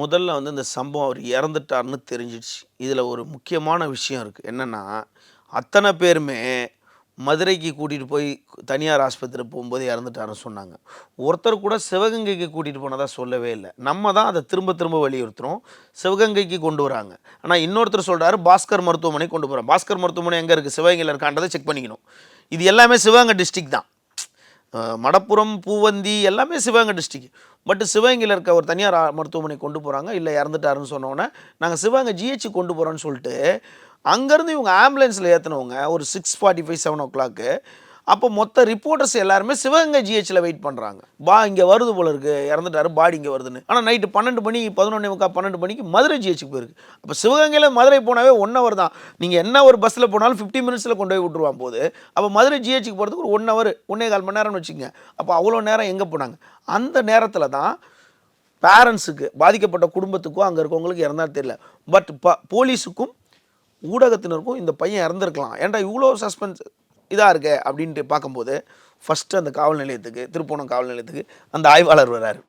முதல்ல வந்து இந்த சம்பவம் அவர் இறந்துட்டார்னு தெரிஞ்சிடுச்சு. இதில் ஒரு முக்கியமான விஷயம் இருக்குது என்னென்னா அத்தனை பேருமே மதுரைக்கு கூட்டிகிட்டு போய் தனியார் ஆஸ்பத்திரி போகும்போது இறந்துட்டாருன்னு சொன்னாங்க. ஒருத்தர் கூட சிவகங்கைக்கு கூட்டிகிட்டு போனதாக சொல்லவே இல்லை. நம்ம தான் அதை திரும்ப திரும்ப வலியுறுத்துகிறோம் சிவகங்கைக்கு கொண்டு வராங்க. ஆனால் இன்னொருத்தர் சொல்கிறாரு பாஸ்கர் மருத்துவமனை கொண்டு போகிறோம் பாஸ்கர் மருத்துவமனை எங்கே இருக்குது சிவகங்கையில் இருக்கான்றதை செக் பண்ணிக்கணும். இது எல்லாமே சிவகங்கை டிஸ்ட்ரிக் தான். மடப்புறம் மடப்புரம் பூவந்தி எல்லாமே சிவகங்கை டிஸ்ட்ரிக்ட் பட் சிவகங்கையில் இருக்க ஒரு தனியார் மருத்துவமனை கொண்டு போகிறாங்க இல்லை இறந்துட்டாருன்னு சொன்னோன்னே நாங்கள் சிவகங்கை ஜிஹெச் கொண்டு போகிறோன்னு சொல்லிட்டு அங்கேருந்து இவங்க ஆம்புலன்ஸில் ஏற்றினவங்க ஒரு six forty five seven o'clock அப்போ மொத்த ரிப்போர்ட்டர்ஸ் எல்லாருமே சிவகங்கை ஜிஹெச்சில் வெயிட் பண்ணுறாங்க பா இங்கே வருது போல இருக்கு. இறந்துட்டாரு பாடி இங்கே வருதுன்னு. ஆனால் நைட்டு பன்னெண்டு மணி பதினொன்னே முக்கா பன்னெண்டு மணிக்கு மதுரை ஜிஹெச்சுக்கு போயிருக்கு. அப்போ சிவகங்கையில் மதுரை போனாவே ஒன் ஹவர் தான். நீங்கள் என்ன ஒரு பஸ்ஸில் போனாலும் ஃபிஃப்டி மினிட்ஸில் கொண்டு போய் விட்டுருவான் போது. அப்போ மதுரை ஜிஹெச்சுக்கு போகிறதுக்கு ஒரு ஒன் ஹவர் ஒன்றே கால் மணி நேரம்னு வச்சுங்க அப்போ அவ்வளோ நேரம் எங்கே போனாங்க? அந்த நேரத்தில் தான் பேரண்ட்ஸுக்கு பாதிக்கப்பட்ட குடும்பத்துக்கும் அங்கே இருக்கவங்களுக்கு இறந்தா தெரியல. பட் ப போலீஸுக்கும் ஊடகத்தினருக்கும் இந்த பையன் இறந்துருக்கலாம். ஏன்டா இவ்வளோ சஸ்பென்ஸ் இதாக இருக்கே அப்படின்ட்டு பார்க்கும்போது ஃபஸ்ட்டு அந்த காவல் நிலையத்துக்கு திருப்பூணம் காவல் நிலையத்துக்கு அந்த ஆய்வாளர் வராரு